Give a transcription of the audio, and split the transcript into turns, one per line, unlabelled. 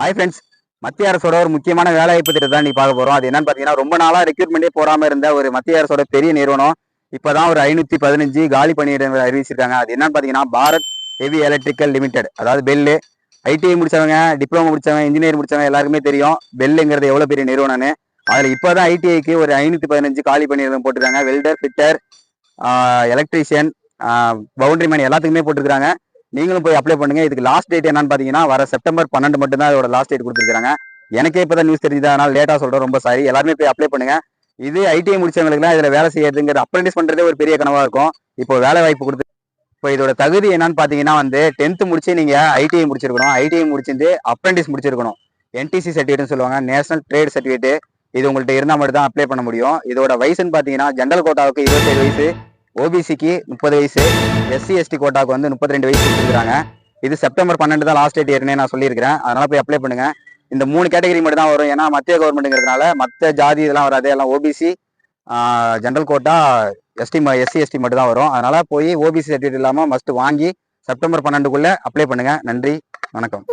Hi friends மத்திய அரசோட ஒரு முக்கியமான வேலைவாய்ப்பு திட்டத்தை தான் நீ பார்க்க போறோம். அது என்னன்னு பார்த்தீங்கன்னா ரொம்ப நாளா ரெக்ரூட்மெண்ட்டே போறாம இருந்த ஒரு மத்திய அரசோட பெரிய நிறுவனம். இப்பதான் ஒரு ஐநூத்தி பதினஞ்சு காலி பணியிடங்கள் அறிவிச்சிருக்காங்க. அது என்னன்னு பார்த்தீங்கன்னா பாரத் ஹெவி எலக்ட்ரிக்கல் லிமிடெட் அதாவது பெல்லு ஐடிஐ முடிச்சவங்க டிப்ளமோ முடிச்சவங்க இன்ஜினியர் முடிச்சவங்க எல்லாருக்குமே தெரியும். பெல்லுங்கிறது எவ்வளவு பெரிய நிறுவனம்னு. இப்போ தான் ஐடிஐக்கு ஒரு ஐநூற்றி பதினஞ்சு காலி பணியிடம் போட்டிருக்காங்க. Welder fitter electrician foundry man எல்லாத்துக்குமே போட்டிருக்காங்க நீங்களும் போய் அப்ளை பண்ணுங்க. இதுக்கு லாஸ்ட் டேட் என்னன்னு பாத்தீங்கன்னா வர செப்டம்பர் பன்னெண்டு மட்டும் தான் இதோட லாஸ்ட் டேட் கொடுத்துருக்காங்க எனக்கே இப்பதான் நியூஸ் தெரியுது அதனால லேட்டா சொல்றேன். ரொம்ப சாரி எல்லாருமே போய் அப்ளை பண்ணுங்க. இது ஐடிஐ முடிச்சவங்களுக்குலாம் இதுல வேலை செய்யறதுங்கிறது அப்ரெண்டிஸ் பண்றதே ஒரு பெரிய கனவா இருக்கும். இப்போ வேலை வாய்ப்பு கொடுத்து இப்போ இதோட தகுதி என்னன்னு பாத்தீங்கன்னா வந்து டென்த் முடிச்சு நீங்க ஐடிஐ முடிச்சிருக்கணும். ஐடிஐ முடிச்சிருந்து அப்ரெண்டிஸ் முடிச்சிருக்கணும். என்டிசி சர்டிஃபிகேட்னு சொல்லுவாங்க. நேஷனல் ட்ரேட் சர்டிஃபிகேட் இது உங்கள்கிட்ட இருந்தால் மட்டும் தான் அப்ளை பண்ண முடியும். இதோட வயசுன்னு பார்த்தீங்கன்னா ஜென்ரல் கோட்டாவுக்கு இருபத்தேழு வயசு. ஓபிசிக்கு முப்பது வயசு எஸ்சி எஸ்டி கோட்டாக்கு வந்து முப்பத்தி ரெண்டு வயசு கொடுத்துருக்காங்க இது செப்டம்பர் பன்னெண்டு தான் லாஸ்ட் டேட் ஏற்கனவே நான் சொல்லியிருக்கிறேன். அதனால போய் அப்ளை பண்ணுங்க. இந்த மூணு கேட்டகரி மட்டும் தான் வரும். ஏன்னா மத்திய கவர்மெண்ட்டுங்கிறதுனால மற்ற ஜாதி இதெல்லாம் வராது. எல்லாம் OBC general quota ST SC ST மட்டும் தான் வரும். அதனால போய் ஓபிசி சர்டிஃபிகேட் இல்லாமல் மஸ்ட் வாங்கி செப்டம்பர் பன்னெண்டுக்குள்ள அப்ளை பண்ணுங்க. நன்றி வணக்கம்.